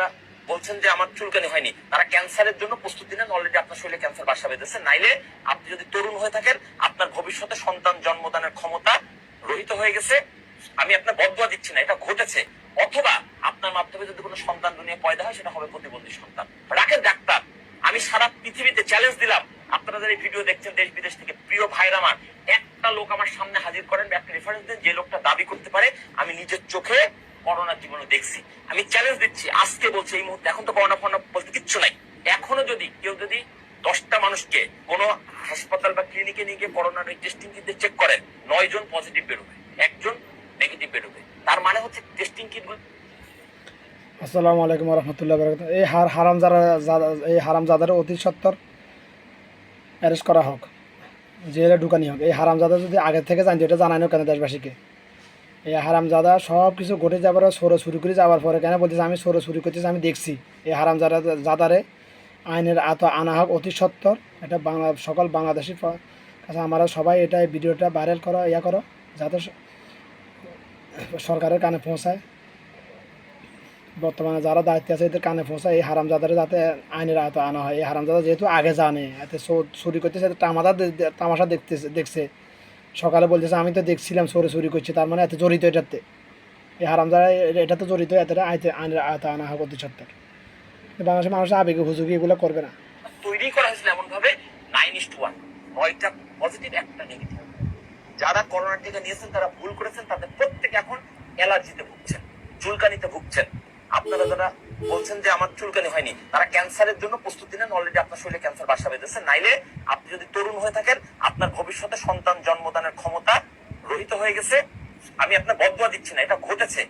যারা বলছেন যে আমার চুলকানি হয়নি। তারা ক্যান্সারের জন্য প্রস্তুতি নেন। অলরেডি আপনার শরীরে ক্যান্সার বাসা বেঁধেছে। নাইলে আপনি যদি তরুণ হয়ে থাকেন, আপনার ভবিষ্যতে সন্তান জন্মদানের ক্ষমতা রহিত হয়ে গেছে। আমি আপনার বদয়া দিচ্ছি না, এটা ঘটেছে। অথবা আপনার মাধ্যমে যদি কোনো সন্তান দুনিয়া পয়দা হয়, সেটা হবে প্রতিবন্ধী সন্তান। রাখেন ডাক্তার, আমি সারা পৃথিবীতে চ্যালেঞ্জ দিলাম। আপনারা যারা এই ভিডিও দেখছেন, দেশ বিদেশ থেকে, প্রিয় ভাইরা আমার, একটা লোক আমার সামনে হাজির করেন একটা রেফারেন্স দেন, যে লোকটা দাবি করতে পারে, আমি নিজের চোখে করোনার জীবনে দেখছি। আমি চ্যালেঞ্জ দিচ্ছি, আজকে বলছি, এই মুহূর্তে এখন তো করোনা ফোনা বলতে কিচ্ছু নাই। এখনও যদি কেউ যদি দশটা মানুষকে কোনো হাসপাতাল বা ক্লিনিকে নিয়ে গিয়ে করোনার টেস্টিং কিটে চেক করেন নয় জন পজিটিভ বেরোবে, একজন নেগেটিভ বেরোবে। তার মানে হচ্ছে টেস্টিং কিট আসসালামু আলাইকুম রহমতুল্লাহ বরকাত এই হার হারাম যারা এই হারাম যাদের অতি সত্তর অ্যারেস্ট করা হোক, জেলে ঢুকানি হোক। এই হারাম যাদা যদি আগে থেকে জানতো, এটা জানানো কেন দেশবাসীকে? এই হারাম যাদা সব কিছু ঘটে যাবার সরে শুরু করে যাওয়ার পরে কেন বলতেছে, আমি সরে শুরু করতেছি, আমি দেখছি। এই হারাম যারা যাদারে আইনের আত আনা হোক অতি সত্তর। এটা বাংলা, সকল বাংলাদেশি কাছে আমরা সবাই এটা ভিডিওটা ভাইরাল করো, ইয়া করো, যাতে সরকারের কানে পৌঁছায়। বর্তমানে যারা দায়িত্বে আছে, এদের কানে পৌঁছায় এই হারামজাদারে যাতে আইনের আয়ত আনা হয়। এই হারামজাদা যেহেতু আগে জানে, এতে চুরি করতেছে, এতে তামাশা দে- দে- তামাশা দেখতেছে, দেখছে। সকালে বলতেছে, আমি তো দেখছিলাম চোরে চুরি করছি, তার মানে এত জড়িত এটাতে। এই হারামজাদা, এ- এটা তো জড়িত এতে আইনের আয়ত আনা হয় অতি সত্তর বাংলাদেশের মানুষ আবেগে হুজুকি এগুলো করবে না। তৈরি করা হয়েছিল এমন ভাবে নাইন ইস টু ওয়ান নয়টা পজিটিভ একটা নেগেটিভ যারা করোনার টিকা নিয়েছেন, তারা ভুল করেছেন, তাদের প্রত্যেকে এখন অ্যালার্জিতে ভুগছেন, চুলকানিতে ভুগছেন। আপনারা যারা বলছেন যে আমার চুলকানি হয়নি, তারা ক্যান্সারের জন্য প্রস্তুতি নেন অলরেডি আপনার শরীরে ক্যান্সার বাসা বেঁধেছে। নাইলে আপনি যদি তরুণ হয়ে থাকেন আপনার ভবিষ্যতে সন্তান জন্মদানের ক্ষমতা রহিত হয়ে গেছে। আমি আপনার বদয়া দিচ্ছি না, এটা ঘটেছে।